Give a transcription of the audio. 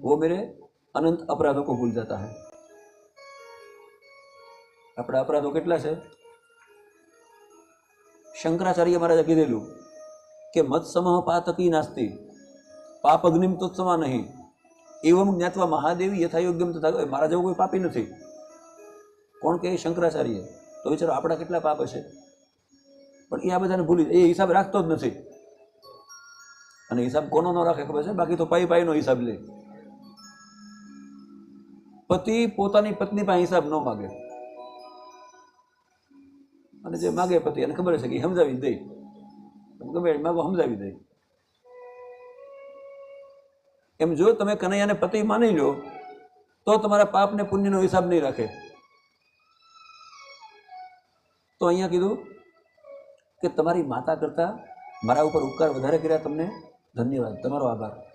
वो मेरे अनंत अपराधों को भूल जाता है આપણા અપરાધો કેટલા છે શંકરાચાર્ય મહારાજે કીધેલું કે મત સમહ પાતકી નાસ્તી પાપ અગ્નિમ તો સમા નહીં એવમ જ્ઞાતવા મહાદેવી યથાયોગ્યમ તથા મારા જેવું કોઈ પાપી નથી કોણ કે શંકરાચાર્ય તો વિચારો આપણા કેટલા પાપ હશે પણ એ આ બધાને ભૂલી એ હિસાબ રાખતો જ નથી અને હિસાબ કોનો ન રાખે ખબર છે બાકી તો પાઈ પાઈનો હિસાબ લે પતિ પોતાની પત્ની પાસે હિસાબ ન માગે. અને જે માગે પતિ, એને ખબર છે કે સમજાવી જ દે. તમે ગમે માગો સમજાવી દે. એમ જો તમે કનૈયાને પતિ માની લો, તો તમારા પાપ ને પુણ્યનો હિસાબ નહીં રાખે. તો અહીંયા કીધું કે તમારી માતા કરતા મારા ઉપર ઉપકાર વધારે કર્યા તમને. ધન્યવાદ. તમારો આભાર.